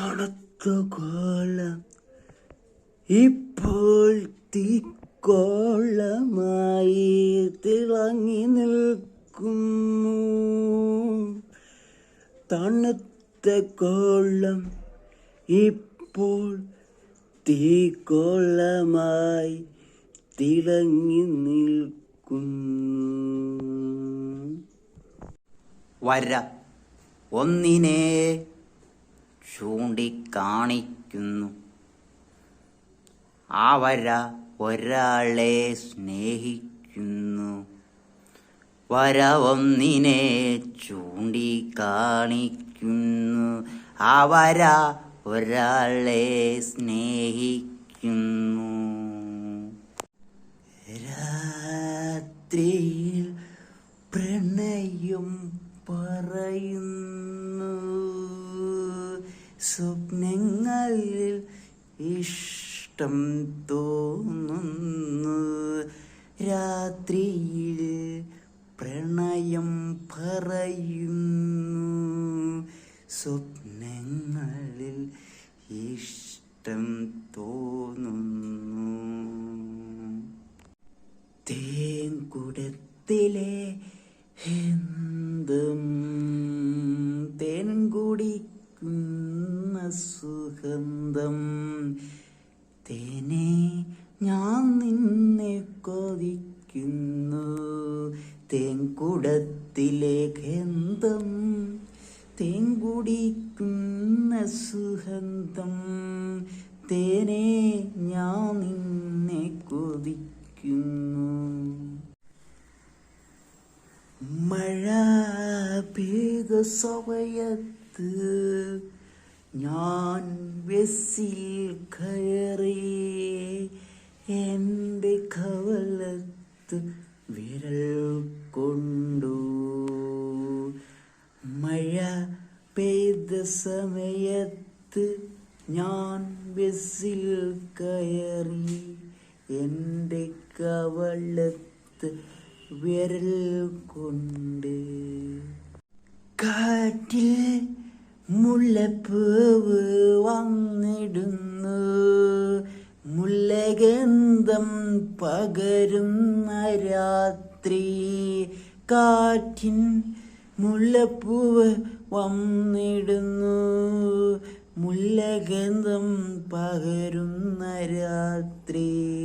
തണുത്ത കോലം ഇപ്പോൾ തീക്കോളമായി തിളങ്ങി നിൽക്കുന്നു. തണുത്ത കോളം ഇപ്പോൾ തീക്കോളമായി തിളങ്ങി നിൽക്കുന്നു. വര ഒന്നിനെ ചൂണ്ടിക്കാണിക്കുന്നു. ആ വര ഒരാളെ സ്നേഹിക്കുന്നു. വരവൊന്നിനെ ചൂണ്ടിക്കാണിക്കുന്നു. ആ വര ഒരാളെ സ്നേഹിക്കുന്നു. രാത്രിയിൽ പ്രണയം പറയുന്നു. സ്വപ്നങ്ങളിൽ ഇഷ്ടം തോന്നുന്നു. രാത്രിയിൽ പ്രണയം പറയുന്നു. സ്വപ്നങ്ങളിൽ ഇഷ്ടം തോന്നുന്നു. തേൻകുടത്തിലെ എന്തും സുഗന്ധം തേനെ ഞാൻ നിന്നെ കൊതിക്കുന്നു. തേൻകുടത്തിലെ ഗന്ധം തേൻ സുഗന്ധം തേനെ ഞാൻ നിന്നെ കൊതിക്കുന്നു. മഴ പേക സമയത്ത് ഞാൻ ബസ്സിൽ കയറി എന്റെ കവലത്ത് വിരൽ കൊണ്ടു. മഴ പെയ്ത സമയത്ത് ഞാൻ ബസ്സിൽ കയറി എന്റെ കവളത്ത് വിരൽ കൊണ്ട്. കാറ്റിൽ മുല്ലപ്പൂവ് വന്നിടുന്നു. മുല്ലഗന്ധം പകരുന്ന രാത്രി. കാറ്റിൻ മുല്ലപ്പൂവ് വന്നിടുന്നു. മുല്ലഗന്ധം പകരുന്ന രാത്രി.